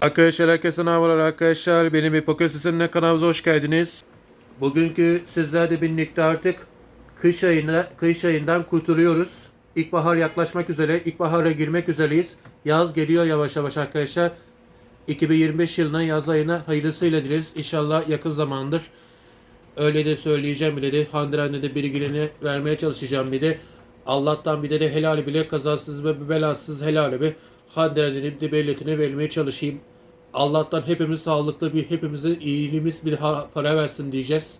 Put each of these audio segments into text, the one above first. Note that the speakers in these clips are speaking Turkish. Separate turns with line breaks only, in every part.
Arkadaşlar herkese merhabalar arkadaşlar. Benim Epokya sizinle kanalımıza hoş geldiniz. Bugünkü sizlerle birlikte artık kış ayına, kış ayından kurtuluyoruz. İlkbahar yaklaşmak üzere, ilkbahara girmek üzereyiz. Yaz geliyor yavaş yavaş arkadaşlar. 2025 yılına yaz ayına hayırlısıyla dileriz. İnşallah yakın zamandır. Öyle de söyleyeceğim bir de Hande anne de gününü vermeye çalışacağım bir de. Allah'tan bir de, de helal bile kazasız ve belasız helal bir Hande annenin de belletine vermeye çalışayım. Allah'tan hepimiz sağlıklı bir hepimize iyiliğimiz bir para versin diyeceğiz.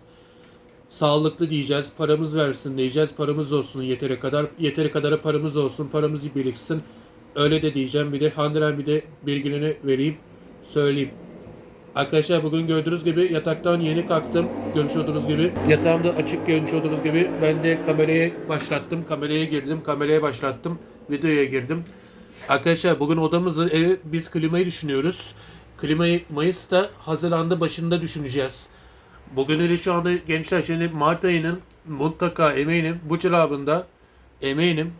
Sağlıklı diyeceğiz. Paramız versin diyeceğiz. Paramız olsun yeteri kadar. Yeteri kadar paramız olsun. Paramız biriksin. Öyle de diyeceğim. Bir de Hande bir de gününü vereyim. Söyleyeyim. Arkadaşlar bugün gördüğünüz gibi yataktan yeni kalktım. Görmüş olduğunuz gibi. Yatağımda açık görmüş olduğunuz gibi. Ben de kameraya başlattım. Kameraya girdim. Kameraya başlattım. Videoya girdim. Arkadaşlar bugün odamızı ev, biz klimayı düşünüyoruz. Klimayı Mayıs'ta Haziran'da başında düşüneceğiz. Bugün öyle şu anda gençler şimdi Mart ayının mutlaka eminim bu cevabında eminim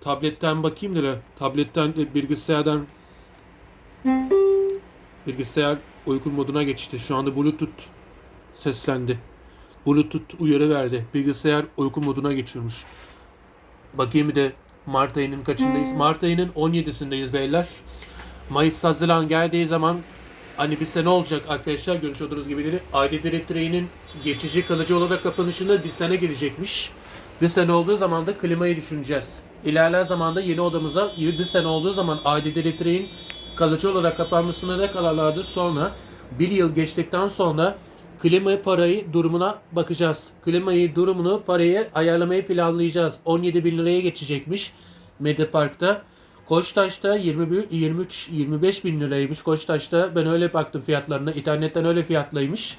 tabletten bakayım da tabletten de bilgisayardan Bilgisayar uyku moduna geçti. Şu anda Bluetooth seslendi. Bluetooth uyarı verdi. Bilgisayar uyku moduna geçiyormuş. Bakayım bir de Mart ayının kaçındayız? Mart ayının 17'sindeyiz beyler. Mayıs Haziran geldiği zaman hani bir sene olacak arkadaşlar görmüş olduğunuz gibi dedi. Aile direktörünün geçici kalıcı olarak kapanışında bir sene gelecekmiş. Bir sene olduğu zaman da klimayı düşüneceğiz. İlerleyen zamanda yeni odamıza bir sene olduğu zaman aile direktörünün kalıcı olarak kapanmasına ne kararlardı sonra bir yıl geçtikten sonra klima parayı durumuna bakacağız. Klimayı durumunu parayı ayarlamayı planlayacağız. 17 bin liraya geçecekmiş Mediapark'ta. Koçtaş'ta 21, 23, 25 bin liraymış Koçtaş'ta. Ben öyle baktım fiyatlarına. İnternetten öyle fiyatlıymış.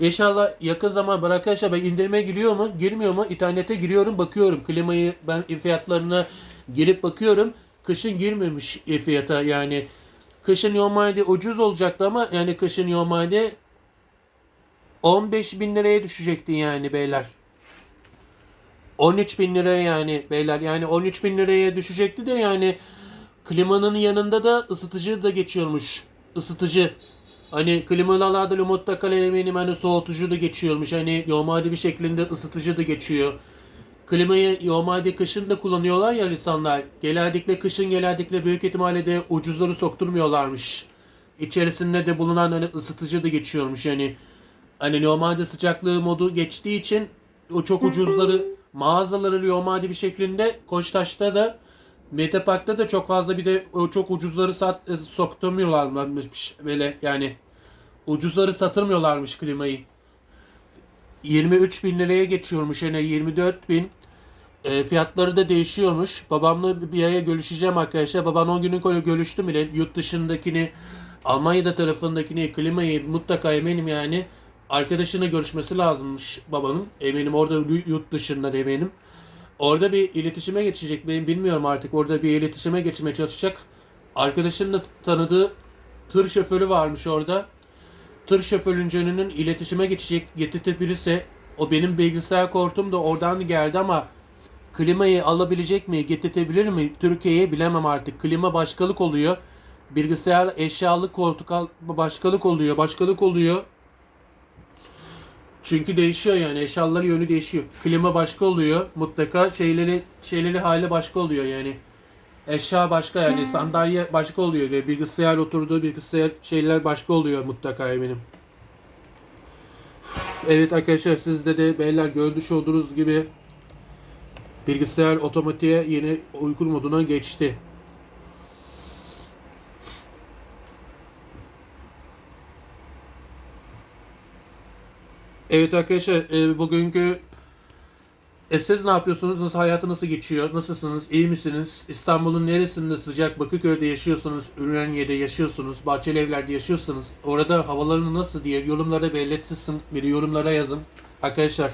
İnşallah yakın zaman bana arkadaşlar ben indirime giriyor mu girmiyor mu internete giriyorum bakıyorum klimayı ben fiyatlarına girip bakıyorum kışın girmemiş fiyata yani kışın normalde ucuz olacaktı ama yani kışın normalde 15 bin liraya düşecekti yani beyler 13 bin liraya yani beyler yani 13 bin liraya düşecekti de yani klimanın yanında da ısıtıcı da geçiyormuş ısıtıcı Hani klimalarda mutlaka eminim hani soğutucu da geçiyormuş. Hani normalde bir şeklinde ısıtıcı da geçiyor. Klimayı normalde kışın da kullanıyorlar ya insanlar. Genellikle kışın genellikle büyük ihtimalle de ucuzları sokturmuyorlarmış. İçerisinde de bulunan hani ısıtıcı da geçiyormuş yani. Hani normalde sıcaklığı modu geçtiği için o çok ucuzları mağazaları normalde bir şeklinde Koçtaş'ta da Metapark'ta da çok fazla bir de o çok ucuzları sat, e, sokturmuyorlarmış böyle yani ucuzları satırmıyorlarmış klimayı. 23 bin liraya geçiyormuş yani 24 bin E, fiyatları da değişiyormuş. Babamla bir aya görüşeceğim arkadaşlar. Babam 10 günün konu görüştüm bile. Yurt dışındakini Almanya'da tarafındakini klimayı mutlaka eminim yani arkadaşına görüşmesi lazımmış babanın. Eminim orada yurt dışında da eminim. Orada bir iletişime geçecek. Ben bilmiyorum artık. Orada bir iletişime geçmeye çalışacak. Arkadaşının da tanıdığı tır şoförü varmış orada. Tır şoförünün iletişime geçecek getirtebilirse o benim bilgisayar kortum da oradan geldi ama klimayı alabilecek mi, getirtebilir mi Türkiye'ye bilemem artık. Klima başkalık oluyor. Bilgisayar eşyalık koltuk al- başkalık oluyor, başkalık oluyor. Çünkü değişiyor yani eşyaların yönü değişiyor. Klima başka oluyor. Mutlaka şeyleri şeyleri hali başka oluyor yani. Eşya başka yani sandalye başka oluyor. Yani bilgisayar oturduğu bilgisayar şeyler başka oluyor mutlaka eminim. Evet arkadaşlar sizde de beyler görmüş olduğunuz gibi bilgisayar otomatiğe yeni uyku moduna geçti. Evet arkadaşlar e, bugünkü e, siz ne yapıyorsunuz? Nasıl hayatı nasıl geçiyor? Nasılsınız? İyi misiniz? İstanbul'un neresinde sıcak? Bakırköy'de yaşıyorsunuz, Ümraniye'de yaşıyorsunuz, Bahçeli Evler'de yaşıyorsunuz. Orada havalarını nasıl diye yorumlara belirtirsin. Bir yorumlara yazın. Arkadaşlar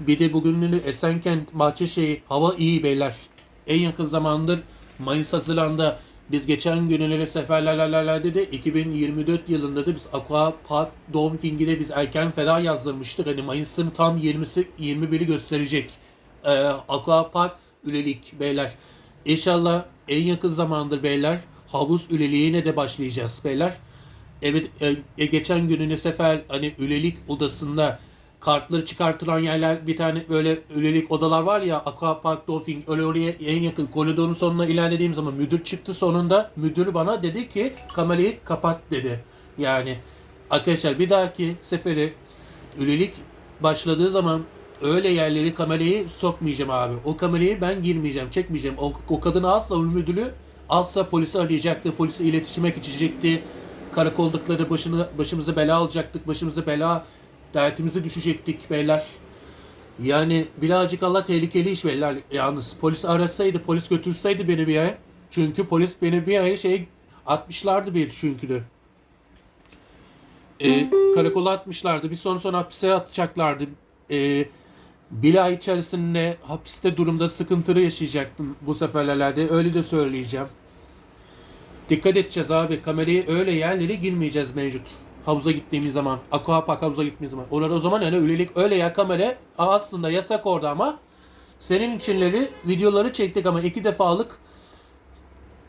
bir de bugünleri Esenkent, Bahçeşehir hava iyi beyler. En yakın zamandır Mayıs Haziran'da biz geçen günleri seferlerlerde de 2024 yılında da biz Aqua Park Dolphin'de biz erken ferah yazdırmıştık. Hani Mayıs'ın tam 20'si 21'i gösterecek. Ee, Aqua Park ülelik beyler. İnşallah en yakın zamandır beyler havuz üleliğine de başlayacağız beyler. Evet e, e, geçen gününe sefer hani ülelik odasında kartları çıkartılan yerler bir tane böyle ülelik odalar var ya Aqua Park Dolphin öyle oraya en yakın koridorun sonuna ilerlediğim zaman müdür çıktı sonunda müdür bana dedi ki kamerayı kapat dedi. Yani arkadaşlar bir dahaki seferi ülelik başladığı zaman öyle yerleri kamerayı sokmayacağım abi. O kamerayı ben girmeyeceğim, çekmeyeceğim. O, o kadını asla o müdürü asla polisi arayacaktı, polisi iletişime geçecekti. Karakoldukları başını, başımıza bela alacaktık, başımıza bela dertimize düşecektik beyler. Yani birazcık Allah tehlikeli iş beyler yalnız. Polis arasaydı, polis götürseydi beni bir yere. Çünkü polis beni bir yere şey atmışlardı bir çünkü de. Ee, karakola atmışlardı. Bir sonra sonra hapise atacaklardı. Ee, bir ay içerisinde hapiste durumda sıkıntılı yaşayacaktım bu seferlerde. Öyle de söyleyeceğim. Dikkat edeceğiz abi. Kamerayı öyle yerlere girmeyeceğiz mevcut. Havuza gittiğimiz zaman. Aqua Park havuza gittiğimiz zaman. Orada o zaman yani ülelik öyle ya kamera aslında yasak orada ama senin içinleri videoları çektik ama iki defalık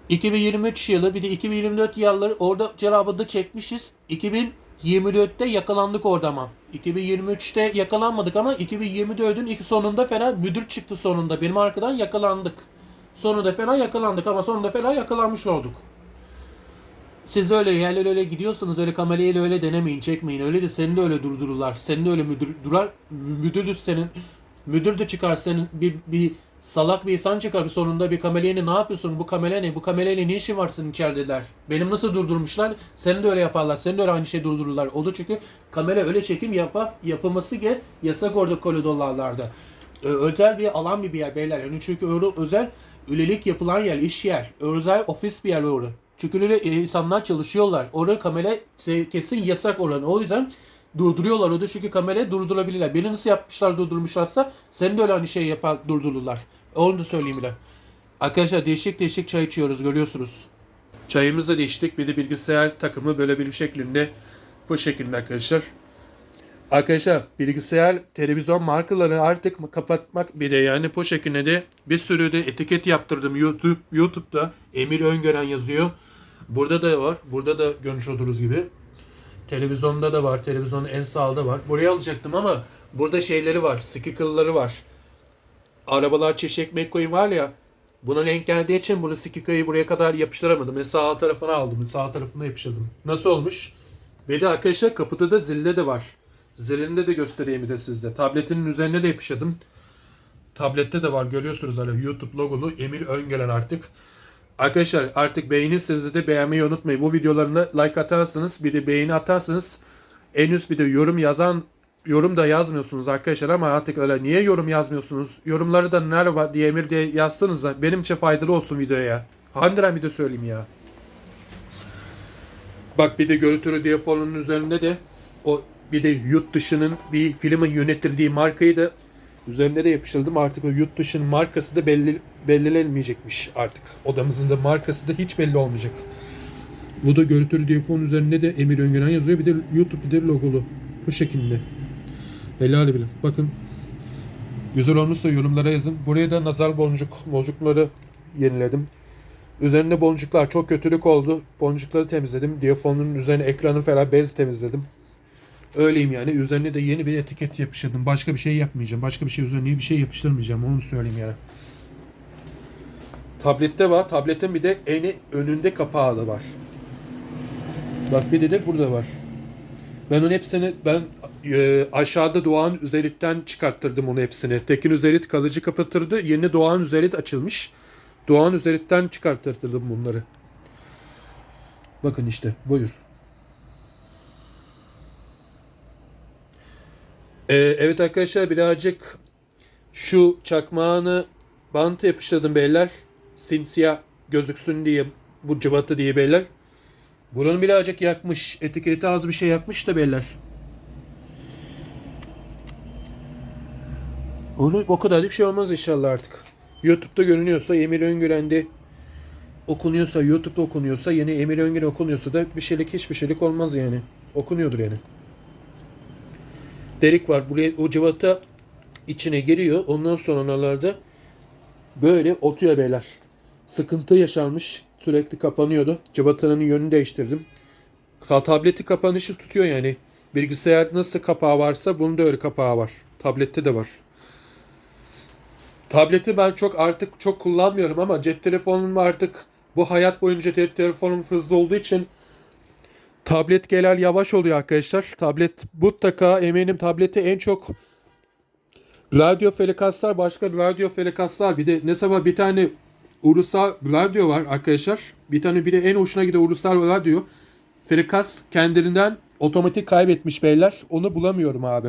2023 yılı bir de 2024 yılları orada cevabında çekmişiz. 2024'te yakalandık orada ama. 2023'te yakalanmadık ama 2024'ün ilk sonunda fena müdür çıktı sonunda. Benim arkadan yakalandık. Sonunda fena yakalandık ama sonunda fena yakalanmış olduk. Siz öyle yerlere öyle gidiyorsanız öyle kamerayla öyle denemeyin, çekmeyin. Öyle de seni de öyle durdururlar. Seni de öyle müdür durar. Müdür de senin müdür de çıkar senin bir, bir salak bir insan çıkar bir sonunda bir kamerayla ne yapıyorsun? Bu kamera ne? Bu kamerayla ne işin var senin içerideler? Benim nasıl durdurmuşlar? Seni de öyle yaparlar. Seni de öyle aynı şey durdururlar. O da çünkü kamera öyle çekim yapa, yapılması ki yasak orada koridorlarda. Özel bir alan bir yer beyler. Yani çünkü öyle özel ülelik yapılan yer, iş yer. Özel ofis bir yer orada. Çünkü öyle e, insanlar çalışıyorlar. Orada kamera şey, kesin yasak oranı. O yüzden durduruyorlar orada çünkü kamerayı durdurabilirler. Beni nasıl yapmışlar durdurmuşlarsa seni de öyle aynı şey yapar durdururlar. Onu da söyleyeyim bile. Arkadaşlar değişik değişik çay içiyoruz görüyorsunuz. Çayımızı da içtik. Bir de bilgisayar takımı böyle bir şeklinde bu şekilde arkadaşlar. Arkadaşlar bilgisayar televizyon markaları artık kapatmak bir de yani bu şekilde de bir sürü de etiket yaptırdım YouTube YouTube'da Emir Öngören yazıyor. Burada da var. Burada da görmüş oluruz gibi. Televizyonda da var. Televizyonun en sağda var. Buraya alacaktım ama burada şeyleri var. Sticker'ları var. Arabalar çeşek McQueen var ya. Buna denk geldiği için bunu sticker'ı buraya kadar yapıştıramadım. Ben sağ tarafına aldım. Sağ tarafına yapıştırdım. Nasıl olmuş? Ve de arkadaşlar kapıda da zille de var. Zilinde de göstereyim de sizde. Tabletinin üzerine de yapıştırdım. Tablette de var görüyorsunuz hani YouTube logolu Emir Öngelen artık. Arkadaşlar artık beğenirseniz de beğenmeyi unutmayın. Bu videolarına like atarsınız bir de beğeni atarsınız. En üst bir de yorum yazan yorum da yazmıyorsunuz arkadaşlar ama artık öyle niye yorum yazmıyorsunuz? Yorumları da merhaba diye Emir diye yazsanız da benim için faydalı olsun videoya. Handiren bir de söyleyeyim ya. Bak bir de görüntülü diye üzerinde de o bir de yurt dışının bir filmin yönettirdiği markayı da üzerinde de yapıştırdım. Artık o yurt dışının markası da belli, belirlenmeyecekmiş artık. Odamızın da markası da hiç belli olmayacak. Bu da görüntülü diye fonun üzerinde de Emir Öngören yazıyor. Bir de YouTube bir de logolu. Bu şekilde. Helal bile. Bakın. Güzel olmuşsa yorumlara yazın. Buraya da nazar boncuk boncukları yeniledim. Üzerinde boncuklar çok kötülük oldu. Boncukları temizledim. Diyafonun üzerine ekranı falan bez temizledim. Öyleyim yani. Üzerine de yeni bir etiket yapıştırdım. Başka bir şey yapmayacağım. Başka bir şey üzerine bir şey yapıştırmayacağım. Onu söyleyeyim yani. Tablette var. Tabletin bir de en önünde kapağı da var. Bak bir de de burada var. Ben onun hepsini ben e, aşağıda Doğan Üzerit'ten çıkarttırdım onu hepsini. Tekin Üzerit kalıcı kapatırdı. Yeni Doğan Üzerit açılmış. Doğan Üzerit'ten çıkarttırdım bunları. Bakın işte buyur. Ee, evet arkadaşlar birazcık şu çakmağını bant yapıştırdım beyler. Simsiyah gözüksün diye bu cıvatı diye beyler. Bunun birazcık yakmış. Etiketi az bir şey yakmış da beyler. Onu o kadar da bir şey olmaz inşallah artık. YouTube'da görünüyorsa Emir Öngören'de okunuyorsa, YouTube'da okunuyorsa, yeni Emir Öngören okunuyorsa da bir şeylik hiçbir şeylik olmaz yani. Okunuyordur yani. Delik var. Buraya o cıvata içine giriyor. Ondan sonralarda böyle otuyor beyler. Sıkıntı yaşanmış. sürekli kapanıyordu. Cıvatanın yönünü değiştirdim. Ta- Tableti kapanışı tutuyor yani. Bilgisayar nasıl kapağı varsa bunun da öyle kapağı var. Tablette de var. Tableti ben çok artık çok kullanmıyorum ama cep telefonum artık bu hayat boyunca cep telefonum hızlı olduğu için tablet genel yavaş oluyor arkadaşlar. Tablet mutlaka eminim tableti en çok radyo frekanslar başka radyo frekanslar bir de ne sabah bir tane ulusal radyo var arkadaşlar. Bir tane bir de en hoşuna giden ulusal radyo. Frekans kendiliğinden otomatik kaybetmiş beyler. Onu bulamıyorum abi.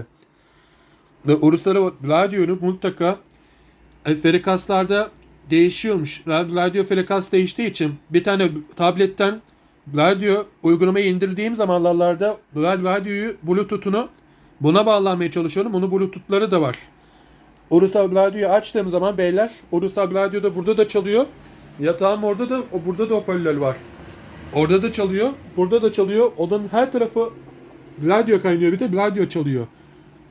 Ulusal radyonun mutlaka e, frekanslarda değişiyormuş. Ra- Radyo frekans değiştiği için bir tane tabletten radyo uygulamayı indirdiğim zamanlarda radyoyu bluetooth'unu buna bağlanmaya çalışıyorum. Onun bluetooth'ları da var. Ulusal radyoyu açtığım zaman beyler Ulusal radyoda burada da çalıyor. Yatağım orada da burada da hoparlör var. Orada da çalıyor. Burada da çalıyor. Odanın her tarafı radyo kaynıyor bir de radyo çalıyor.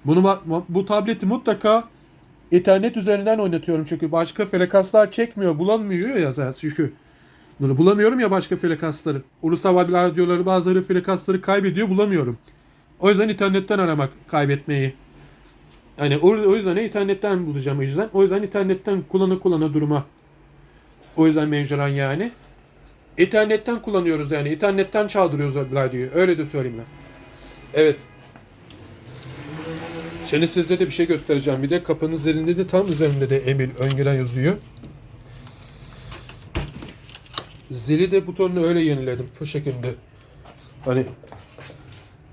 Bunu bu tableti mutlaka İnternet üzerinden oynatıyorum çünkü başka frekanslar çekmiyor, bulamıyor ya zaten çünkü. Bunu bulamıyorum ya başka frekansları. Ulusal radyoları bazıları frekansları kaybediyor, bulamıyorum. O yüzden internetten aramak kaybetmeyi. Yani o, o yüzden internetten bulacağım o yüzden. O yüzden internetten kullanı kullanı duruma. O yüzden mecburen yani. İnternetten kullanıyoruz yani. İnternetten çaldırıyoruz radyoyu. Öyle de söyleyeyim ben. Evet. Şimdi size de bir şey göstereceğim. Bir de kapının üzerinde de tam üzerinde de Emil Öngören yazıyor. Zili de butonunu öyle yeniledim. Bu şekilde. Hani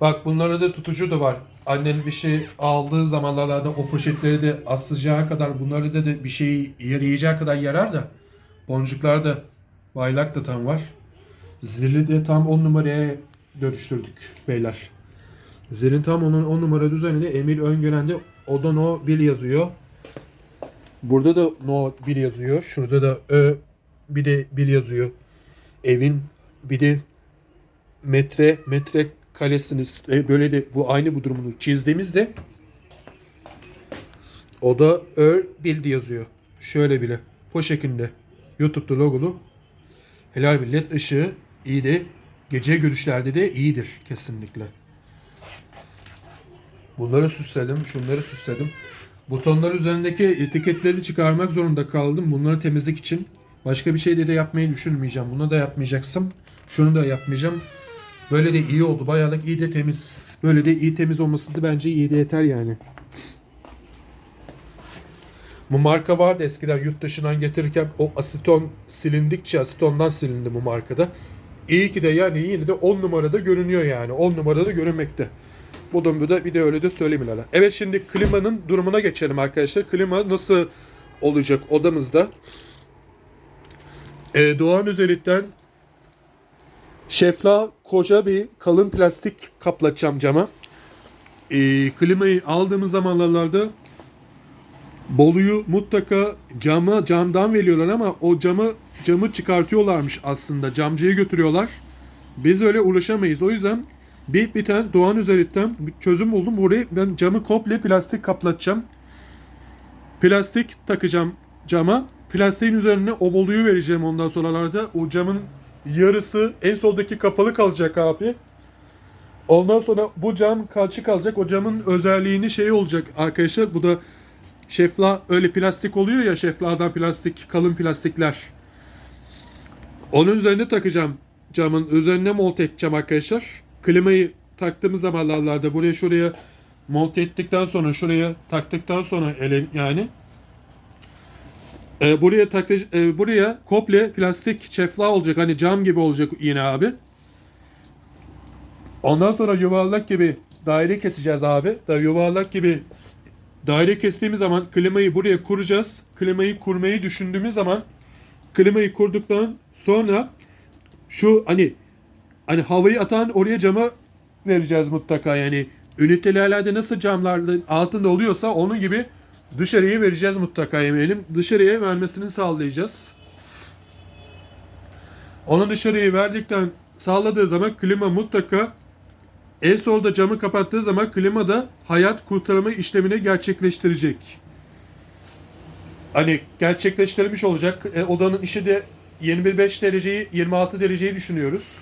bak bunlarda da tutucu da var. Annen bir şey aldığı zamanlarda o poşetleri de asacağı kadar bunları da, da bir şey yarayacak kadar yarar da boncuklar da baylak da tam var. Zili de tam 10 numaraya dönüştürdük beyler. Zilin tam onun 10 numara düzeninde Emil Öngören'de Oda No 1 yazıyor. Burada da No 1 yazıyor. Şurada da Ö bir de 1 yazıyor. Evin bir de metre metre karesini e, böyle de bu aynı bu durumunu çizdiğimizde o da bildi yazıyor. Şöyle bile. Bu şekilde. YouTube'da logolu. Helal bir ışığı iyi de gece görüşlerde de iyidir kesinlikle. Bunları süsledim, şunları süsledim. Butonlar üzerindeki etiketleri çıkarmak zorunda kaldım. Bunları temizlik için. Başka bir şey de, de yapmayı düşünmeyeceğim. Bunu da yapmayacaksın. Şunu da yapmayacağım. Böyle de iyi oldu. Bayağı da iyi de temiz. Böyle de iyi temiz olması da bence iyi de yeter yani. Bu marka vardı eskiden yurt dışından getirirken o aseton silindikçe asetondan silindi bu markada. İyi ki de yani yine de 10 numarada görünüyor yani. 10 numarada görünmekte. Bu da, bu da bir de öyle de söyleyeyim Lala. Evet şimdi klimanın durumuna geçelim arkadaşlar. Klima nasıl olacak odamızda? Ee, Doğan Özellik'ten şefla koca bir kalın plastik kaplatacağım cama. Ee, klimayı aldığımız zamanlarda Bolu'yu mutlaka cama camdan veriyorlar ama o camı camı çıkartıyorlarmış aslında. Camcıya götürüyorlar. Biz öyle ulaşamayız. O yüzden bir, bir tane Doğan üzerinden bir çözüm buldum. Buraya ben camı komple plastik kaplatacağım. Plastik takacağım cama. Plastiğin üzerine o boluyu vereceğim ondan sonralarda. O camın yarısı en soldaki kapalı kalacak abi. Ondan sonra bu cam kalçı kalacak. O camın özelliğini şey olacak arkadaşlar. Bu da şefla öyle plastik oluyor ya şefladan plastik kalın plastikler. Onun üzerine takacağım camın üzerine monte edeceğim arkadaşlar. Klimayı taktığımız zamanlarda buraya şuraya monte ettikten sonra şuraya taktıktan sonra ele yani e, buraya taktı e, buraya komple plastik şefla olacak hani cam gibi olacak yine abi. Ondan sonra yuvarlak gibi daire keseceğiz abi. Da yuvarlak gibi daire kestiğimiz zaman klimayı buraya kuracağız. Klimayı kurmayı düşündüğümüz zaman klimayı kurduktan sonra şu hani hani havayı atan oraya cama vereceğiz mutlaka yani ünitelerde nasıl camların altında oluyorsa onun gibi dışarıya vereceğiz mutlaka eminim. Dışarıya vermesini sağlayacağız. Onu dışarıya verdikten sağladığı zaman klima mutlaka en solda camı kapattığı zaman klima da hayat kurtarma işlemini gerçekleştirecek. Hani gerçekleştirmiş olacak. E, odanın işi de 25 dereceyi 26 dereceyi düşünüyoruz.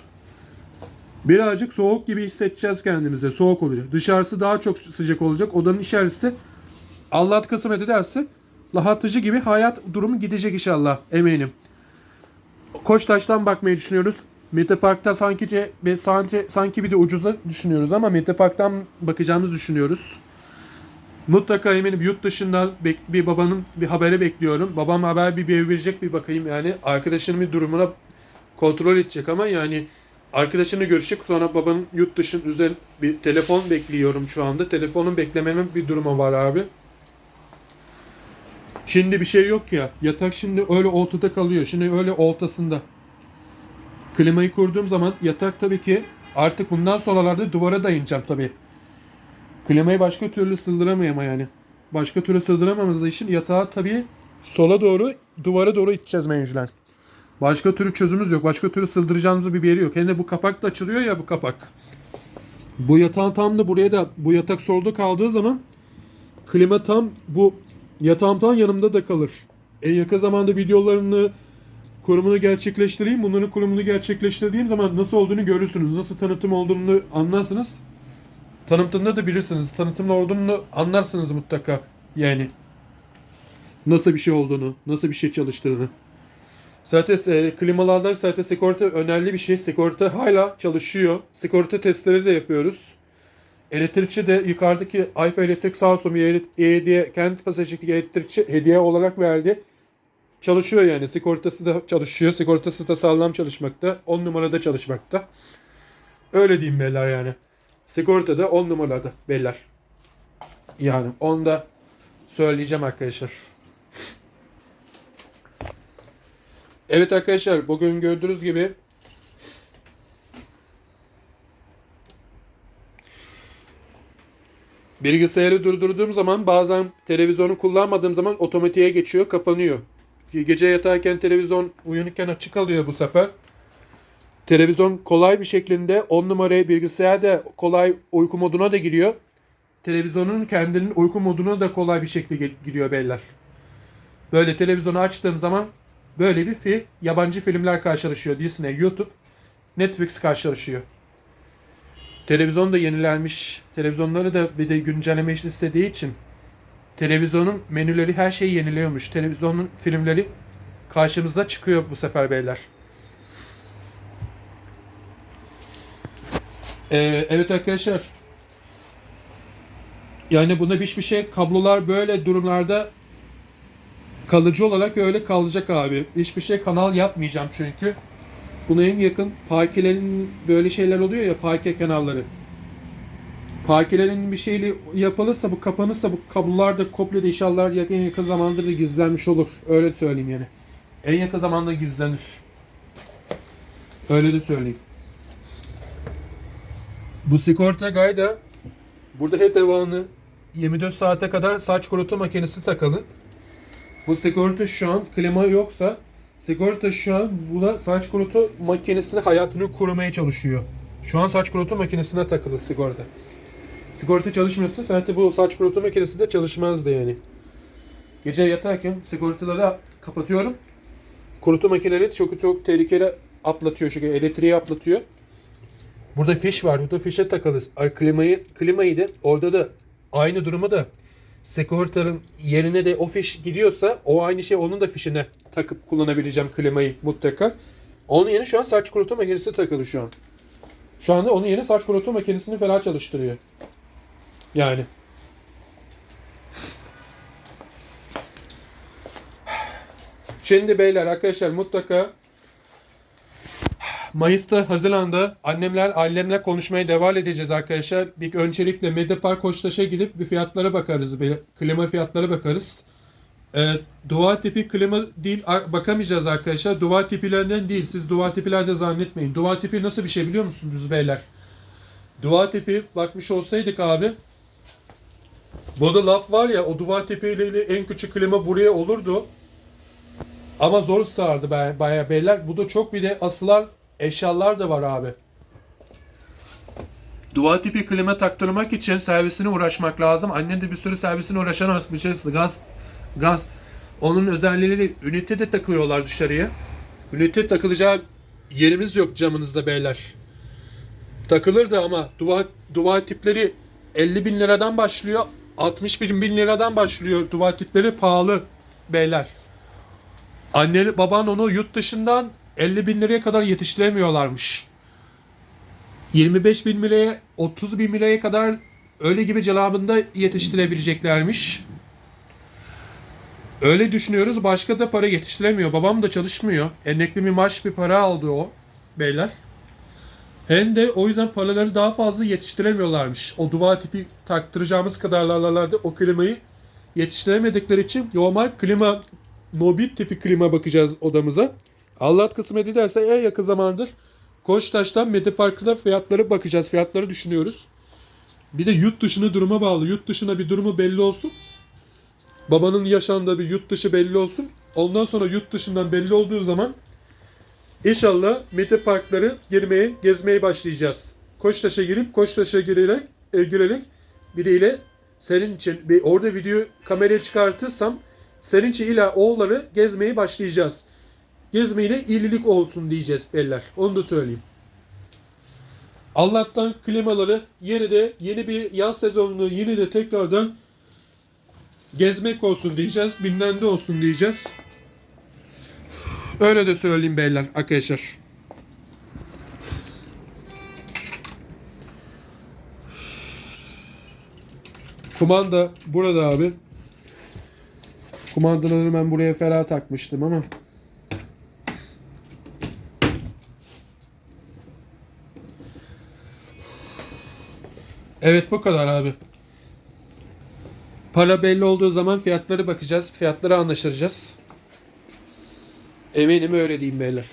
Birazcık soğuk gibi hissedeceğiz kendimizi. Soğuk olacak. Dışarısı daha çok sıcak olacak. Odanın içerisi Allah kısmet ederse rahatlıcı gibi hayat durumu gidecek inşallah. Eminim. Koçtaş'tan bakmayı düşünüyoruz. Mete Park'ta sanki ve sanki, sanki bir de ucuza düşünüyoruz ama Mete Park'tan bakacağımızı düşünüyoruz. Mutlaka eminim yurt dışından bir babanın bir haberi bekliyorum. Babam haber bir bir verecek bir bakayım yani. Arkadaşının bir durumuna kontrol edecek ama yani arkadaşını görüşecek sonra babanın yurt dışı üzerine bir telefon bekliyorum şu anda. Telefonun beklememin bir durumu var abi. Şimdi bir şey yok ya. Yatak şimdi öyle ortada kalıyor. Şimdi öyle ortasında. Klimayı kurduğum zaman yatak tabii ki artık bundan sonralarda duvara dayanacağım tabii. Klimayı başka türlü sığdıramayama yani. Başka türlü sığdıramamız için yatağı tabii sola doğru duvara doğru iteceğiz mecburen. Başka türlü çözümümüz yok. Başka türlü sığdıracağımız bir yeri yok. Hem de bu kapak da açılıyor ya bu kapak. Bu yatağın tam da buraya da bu yatak solda kaldığı zaman klima tam bu yatağım tam yanımda da kalır. En yakın zamanda videolarını kurumunu gerçekleştireyim. Bunların kurumunu gerçekleştirdiğim zaman nasıl olduğunu görürsünüz. Nasıl tanıtım olduğunu anlarsınız. Tanıtımda da bilirsiniz. Tanıtımda olduğunu anlarsınız mutlaka. Yani nasıl bir şey olduğunu, nasıl bir şey çalıştığını. Zaten e, klimalarda zaten sigorta önemli bir şey. Sigorta hala çalışıyor. Sigorta testleri de yapıyoruz. Elektrikçi de yukarıdaki Alfa Elektrik bir hediye, kendi pasajındaki elektrikçi hediye olarak verdi. Çalışıyor yani. Sigortası da çalışıyor. Sigortası da sağlam çalışmakta. 10 numarada çalışmakta. Öyle diyeyim beyler yani. Sigorta da 10 numarada beyler. Yani onu da söyleyeceğim arkadaşlar. Evet arkadaşlar bugün gördüğünüz gibi bilgisayarı durdurduğum zaman bazen televizyonu kullanmadığım zaman otomatiğe geçiyor kapanıyor. Gece yatarken televizyon uyanıkken açık kalıyor bu sefer. Televizyon kolay bir şekilde 10 numaraya bilgisayar da kolay uyku moduna da giriyor. Televizyonun kendinin uyku moduna da kolay bir şekilde giriyor beyler. Böyle televizyonu açtığım zaman böyle bir fi yabancı filmler karşılaşıyor. Disney, YouTube, Netflix karşılaşıyor. Televizyon da yenilenmiş. Televizyonları da bir de güncelleme istediği için televizyonun menüleri her şeyi yeniliyormuş. Televizyonun filmleri karşımızda çıkıyor bu sefer beyler. Ee, evet arkadaşlar. Yani buna hiçbir şey kablolar böyle durumlarda kalıcı olarak öyle kalacak abi. Hiçbir şey kanal yapmayacağım çünkü. Buna en yakın parkelerin böyle şeyler oluyor ya parke kanalları. Parkelerin bir şeyle yapılırsa bu kapanırsa bu kablolar da komple inşallah yakın yakın zamanda da gizlenmiş olur. Öyle söyleyeyim yani. En yakın zamanda gizlenir. Öyle de söyleyeyim. Bu sigorta gayda burada hep devamlı 24 saate kadar saç kurutma makinesi takılı. Bu sigorta şu an klima yoksa sigorta şu an buna saç kurutma makinesine hayatını kurmaya çalışıyor. Şu an saç kurutma makinesine takılı sigorta. Sigorta çalışmıyorsa zaten bu saç kurutma makinesi de çalışmazdı yani. Gece yatarken sigortaları kapatıyorum. Kurutma makineleri çok çok tehlikeli aplatıyor çünkü elektriği aplatıyor. Burada fiş var. Burada fişe takılı. Ar- Klimayı, klimayı da orada da aynı durumu da sigortanın yerine de o fiş gidiyorsa o aynı şey onun da fişine takıp kullanabileceğim klimayı mutlaka. Onun yerine şu an saç kurutma makinesi takılı şu an. Şu anda onun yerine saç kurutma makinesini falan çalıştırıyor. Yani. Şimdi beyler arkadaşlar mutlaka Mayıs'ta Haziran'da annemler ailemle konuşmaya devam edeceğiz arkadaşlar. Bir öncelikle Medepark Koçtaş'a gidip bir fiyatlara bakarız. Bir klima fiyatlara bakarız. Ee, duvar tipi klima değil bakamayacağız arkadaşlar. Duvar tipilerinden değil. Siz duvar tipilerde zannetmeyin. Duvar tipi nasıl bir şey biliyor musunuz beyler? Duvar tipi bakmış olsaydık abi Burada laf var ya o duvar tipiyle en küçük klima buraya olurdu. Ama zor baya, baya beyler. Bu da çok bir de asılar eşyalar da var abi. Duvar tipi klima taktırmak için servisine uğraşmak lazım. Annen de bir sürü servisine uğraşamaz. Bir şey gaz gaz. Onun özellikleri ünite de takıyorlar dışarıya. Ünite takılacağı yerimiz yok camınızda beyler. Takılır da ama duvar, duvar tipleri 50 bin liradan başlıyor. 61 bin liradan başlıyor. Duvar tipleri pahalı beyler. Anneli baban onu yurt dışından 50 bin liraya kadar yetiştiremiyorlarmış. 25 bin liraya 30 bin liraya kadar öyle gibi celabında yetiştirebileceklermiş. Öyle düşünüyoruz. Başka da para yetiştiremiyor. Babam da çalışmıyor. Emekli bir maaş bir para aldı o beyler. Hem de o yüzden paraları daha fazla yetiştiremiyorlarmış. O duvar tipi taktıracağımız kadarlarlarda o klimayı yetiştiremedikleri için normal klima mobil tipi klima bakacağız odamıza. Allah kısmet ederse en yakın zamandır Koçtaş'tan Medepark'ta fiyatları bakacağız. Fiyatları düşünüyoruz. Bir de yurt dışına duruma bağlı. Yurt dışına bir durumu belli olsun. Babanın yaşandığı bir yurt dışı belli olsun. Ondan sonra yurt dışından belli olduğu zaman İnşallah Mete Parkları girmeye, gezmeye başlayacağız. Koçtaş'a girip Koçtaş'a girerek, e, girerek biriyle senin için bir orada video kameraya çıkartırsam senin için illa oğulları gezmeye başlayacağız. Gezmeyle iyilik olsun diyeceğiz beyler. Onu da söyleyeyim. Allah'tan klimaları yeni de yeni bir yaz sezonunu yine de tekrardan gezmek olsun diyeceğiz. Bilmem de olsun diyeceğiz. Öyle de söyleyeyim beyler arkadaşlar. Kumanda burada abi. Kumandaları ben buraya ferah takmıştım ama. Evet bu kadar abi. Para belli olduğu zaman fiyatları bakacağız. Fiyatları anlaştıracağız. Eminim öyle diyeyim beyler.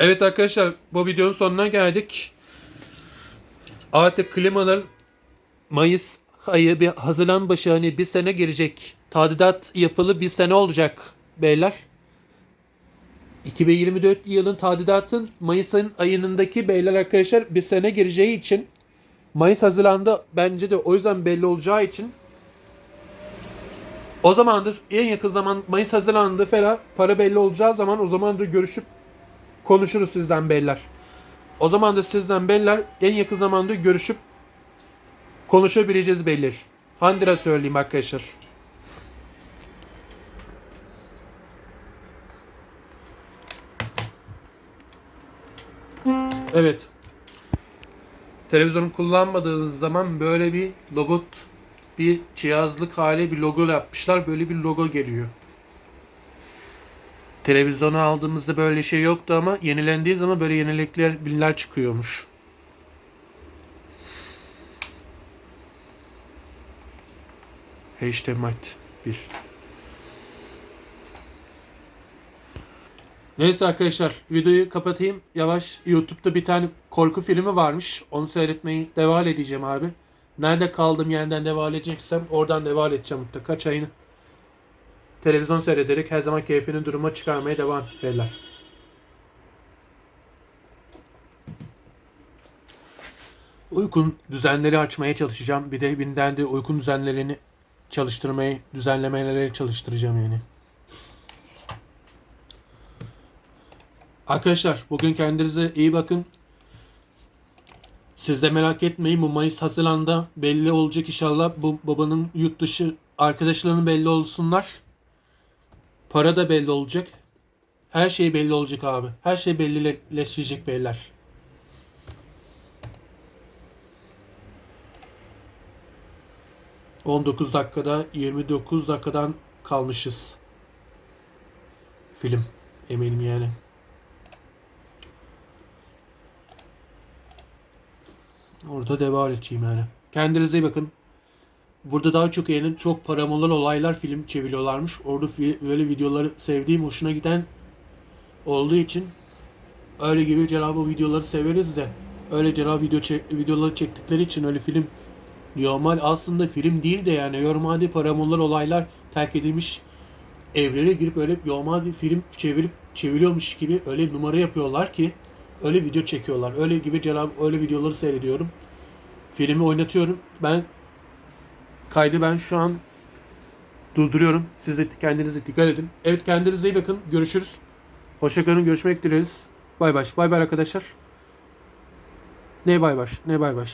Evet arkadaşlar bu videonun sonuna geldik. Artık klimalar Mayıs ayı bir Haziran başı hani bir sene girecek. Tadilat yapılı bir sene olacak beyler. 2024 yılın tadilatın Mayıs ayın- ayınındaki beyler arkadaşlar bir sene gireceği için Mayıs Haziran'da bence de o yüzden belli olacağı için o zaman da en yakın zaman Mayıs Haziran'da falan para belli olacağı zaman o zaman da görüşüp konuşuruz sizden beyler. O zaman da sizden beyler en yakın zamanda görüşüp konuşabileceğiz beyler. Handira söyleyeyim arkadaşlar. Evet. Televizyonu kullanmadığınız zaman böyle bir logo bir cihazlık hali bir logo yapmışlar. Böyle bir logo geliyor. Televizyonu aldığımızda böyle şey yoktu ama yenilendiği zaman böyle yenilikler binler çıkıyormuş. HDMI 1 Neyse arkadaşlar videoyu kapatayım. Yavaş YouTube'da bir tane korku filmi varmış. Onu seyretmeyi devam edeceğim abi. Nerede kaldığım yerden devam edeceksem oradan devam edeceğim mutlaka. Çayını televizyon seyrederek her zaman keyfini duruma çıkarmaya devam ederler. Uykun düzenleri açmaya çalışacağım. Bir de binden de uykun düzenlerini çalıştırmayı, düzenlemeleri çalıştıracağım yani. Arkadaşlar bugün kendinize iyi bakın. Siz de merak etmeyin bu Mayıs Haziran'da belli olacak inşallah. Bu babanın yurt dışı arkadaşlarının belli olsunlar. Para da belli olacak. Her şey belli olacak abi. Her şey bellileşecek beyler. ...19 dakikada 29 dakikadan kalmışız. Film. Eminim yani. Orada devam edeceğim yani. Kendinize iyi bakın. Burada daha çok yeni çok paramolar olaylar film çeviriyorlarmış. Orada öyle videoları sevdiğim, hoşuna giden olduğu için öyle gibi Cenab-ı videoları severiz de öyle Cenab-ı video çek- videoları çektikleri için öyle film normal aslında film değil de yani normalde paramolar olaylar terk edilmiş evrene girip öyle normal bir film çevirip çeviriyormuş gibi öyle numara yapıyorlar ki öyle video çekiyorlar. Öyle gibi Cenab öyle videoları seyrediyorum. Filmi oynatıyorum. Ben kaydı ben şu an durduruyorum. Siz de kendinize dikkat edin. Evet kendinize iyi bakın. Görüşürüz. Hoşçakalın. Görüşmek dileriz. Bay bay. Bay bay arkadaşlar. Ne bay bay? Ne bay bay?